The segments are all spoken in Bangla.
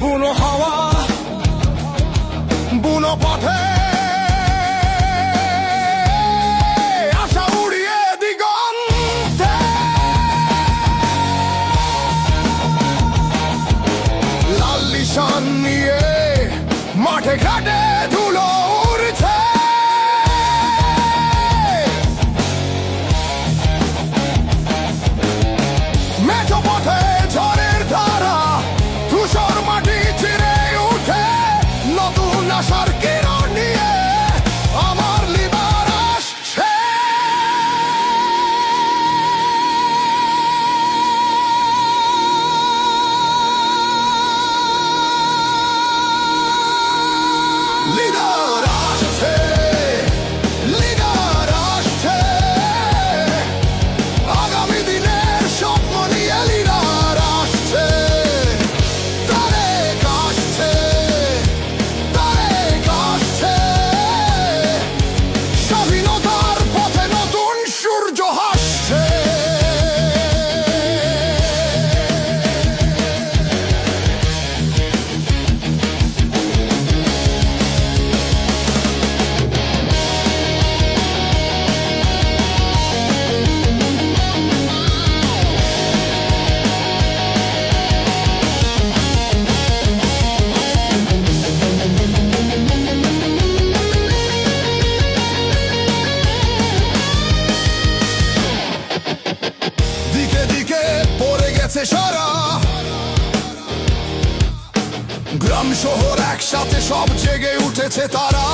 বুনো হাওয়া বুনো পথে গেছে সারা। গ্রাম শহর একসাথে সব জেগে উঠেছে তারা।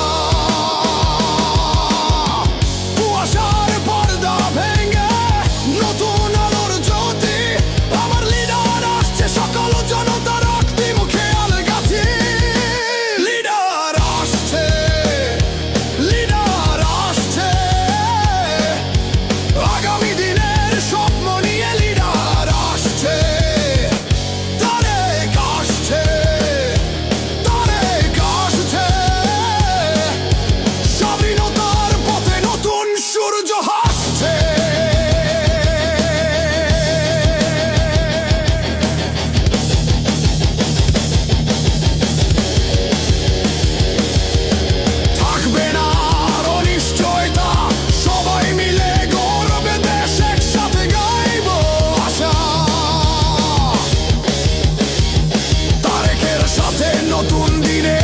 We need it.